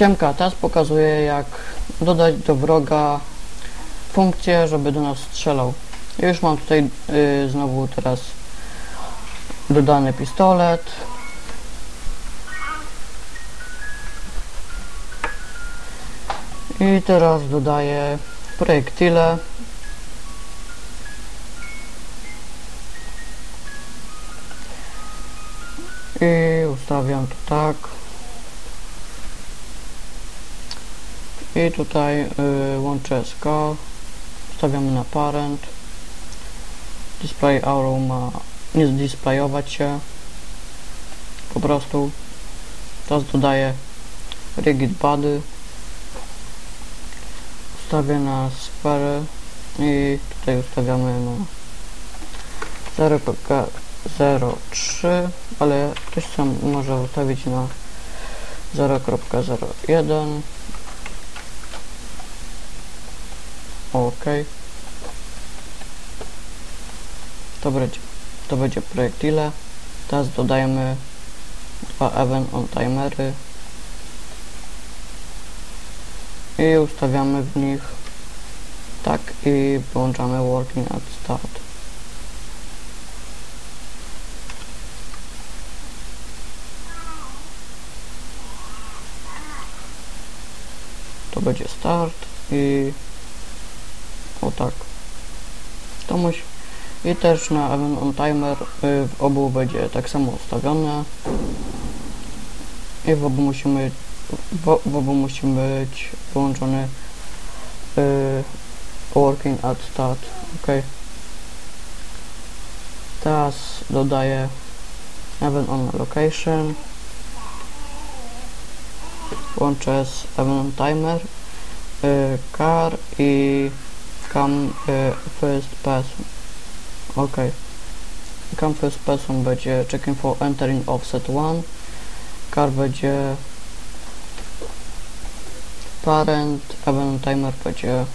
Siemka, teraz pokazuję jak dodać do wroga funkcję, żeby do nas strzelał. Już mam tutaj y, znowu teraz dodany pistolet. I teraz dodaję projektile. I ustawiam to tak. I tutaj y, łączę SK. Stawiamy na parent. Display arrow ma nie zdisplayować się. Po prostu. Teraz dodaję rigid body. Ustawię na sfery i tutaj ustawiamy na 0.03 ale ktoś sam może ustawić na 0.01 ok to będzie to będzie projektile teraz dodajemy dwa event on timery. I ustawiamy w nich tak i wyłączamy working at start. To będzie start i o tak. To musi i też na event on timer y, w obu będzie tak samo ustawione i w obu musimy w, w obu musi być wyłączony y, working at start. Ok teraz dodaję event on location. Łączę z event timer y, car i cam y, first person. Ok cam first person będzie checking for entering offset 1 car będzie parent event timer będzie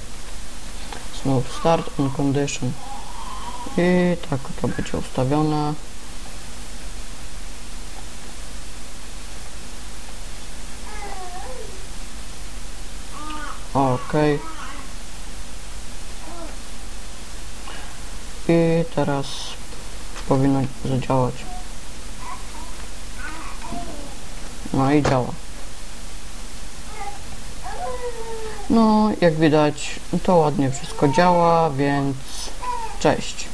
smooth start on condition. I tak to będzie ustawione. Ok i teraz powinno zadziałać no i działa. No jak widać to ładnie wszystko działa więc cześć